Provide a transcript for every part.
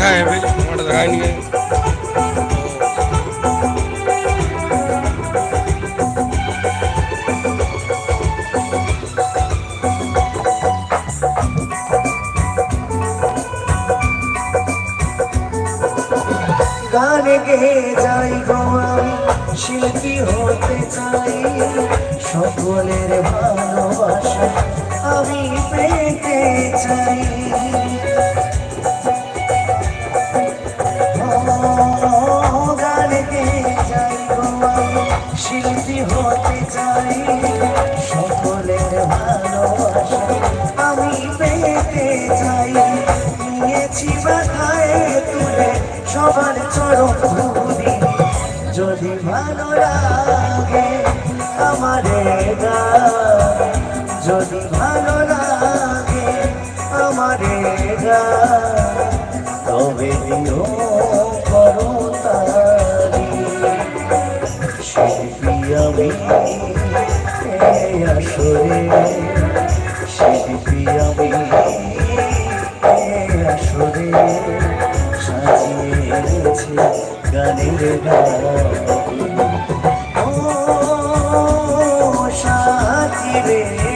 হবে মোটা দেখায় নি গান গেয়ে যাই গো আমি শিল্পী হতে চাই সকলের ভালোবাসা পেতে চাই নিয়েছি মাথায় তুলে সবার চরণ ধুলি যদি ভালো লাগে আমারে যদি ভালো লাগে আমারে তবে দিও করো তারি শিল্পী আমি সাজিয়েছি গানের গান ও সাথী রে।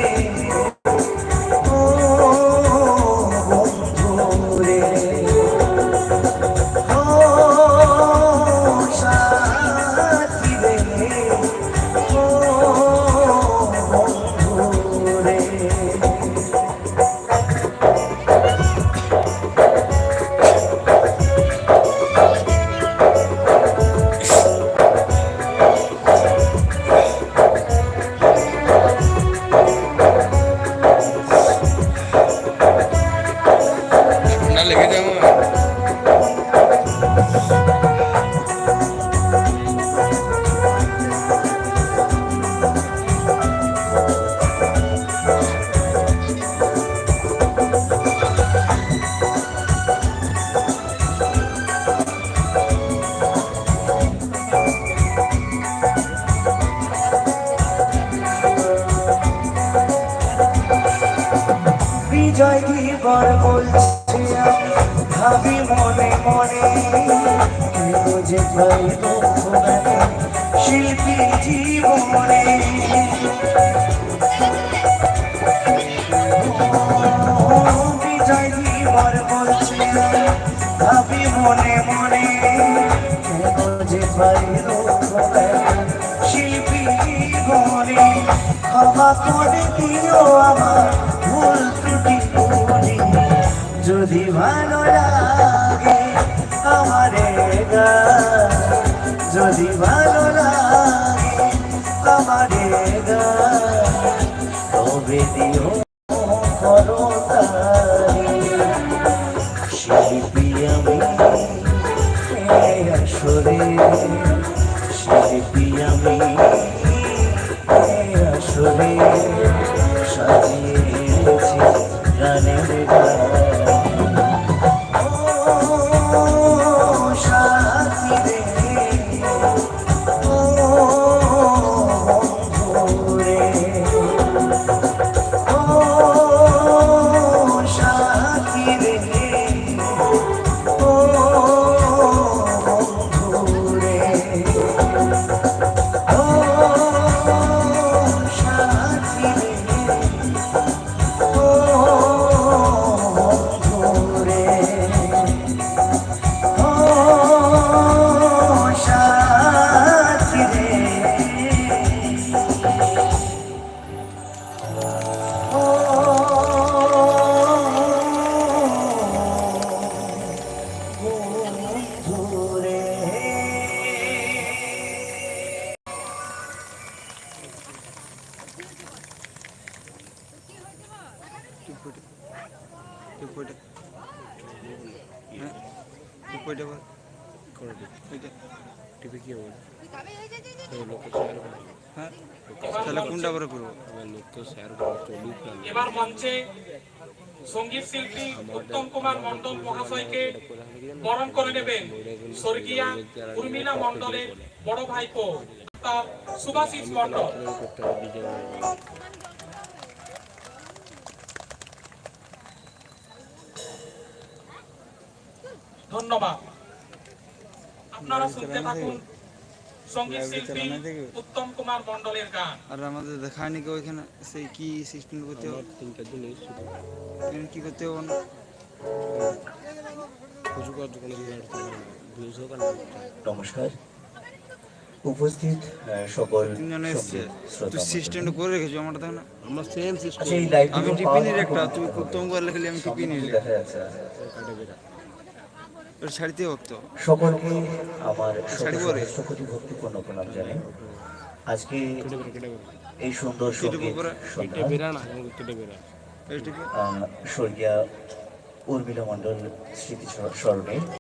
বিজয় দিবর বলছি ভাবি মনে মনে কেন যে লাগে শিল্পী জীবনে। মনে মনে যে জীবনে ক্ষমা করে দিও আমার ভুল ত্রুটি করি। যদি ভালো লাগে আমারে যদি ভালো লাগে আমারে তবে দিও করো। বন্ধু রে তুই কইটা হ্যাঁ তুই বল কইটা টিভি কি হবে লোক শেয়ার করে হ্যাঁ। তাহলে কোনটা করে করব? এবার লোক তো শেয়ার না। এবার মঞ্চে সংগীত শিল্পী উত্তম কুমার মন্ডল মহাশয়কে বরণ করে নেবেন স্বর্গীয়া উর্মিলা মন্ডলের বড় ভাইপো তার সুভাষিস মন্ডল ধন্যবাদ। আপনারা শুনতে থাকুন। সংগীত শিল্পী উত্তম কুমার মণ্ডলের গান। আর আমাদের দেখায়নি কি ওইখানে সেই কি সিস্টেম করতে হবে? আমার তিনটা জিনিস শুধু। এখানে কি করতে হবে? না কিছু কাজ কোনো দিন আর ভিউজ হোক আর না। হোক। নমস্কার। উপস্থিত সকল তিনজনে এসছে। সংগীত শ্রোতা তুই সিস্টেমটা করে রেখেছো আমার তাই না? আমরা সেম সিস্টেম আচ্ছা আমি টিপিনের একটা তুই উত্তম করে লিখলি আমি টিপিনি দেখা যাচ্ছে। ওটা ছাড়িতে হোক সকলকে আমার শাড়ি পরে? কোটি ভক্তিপূর্ণ প্রণাম জানাই। আজকে এই সুন্দর সংগীত স্বর্গীয়া উর্মিলা মণ্ডল স্মৃতি স্মরণে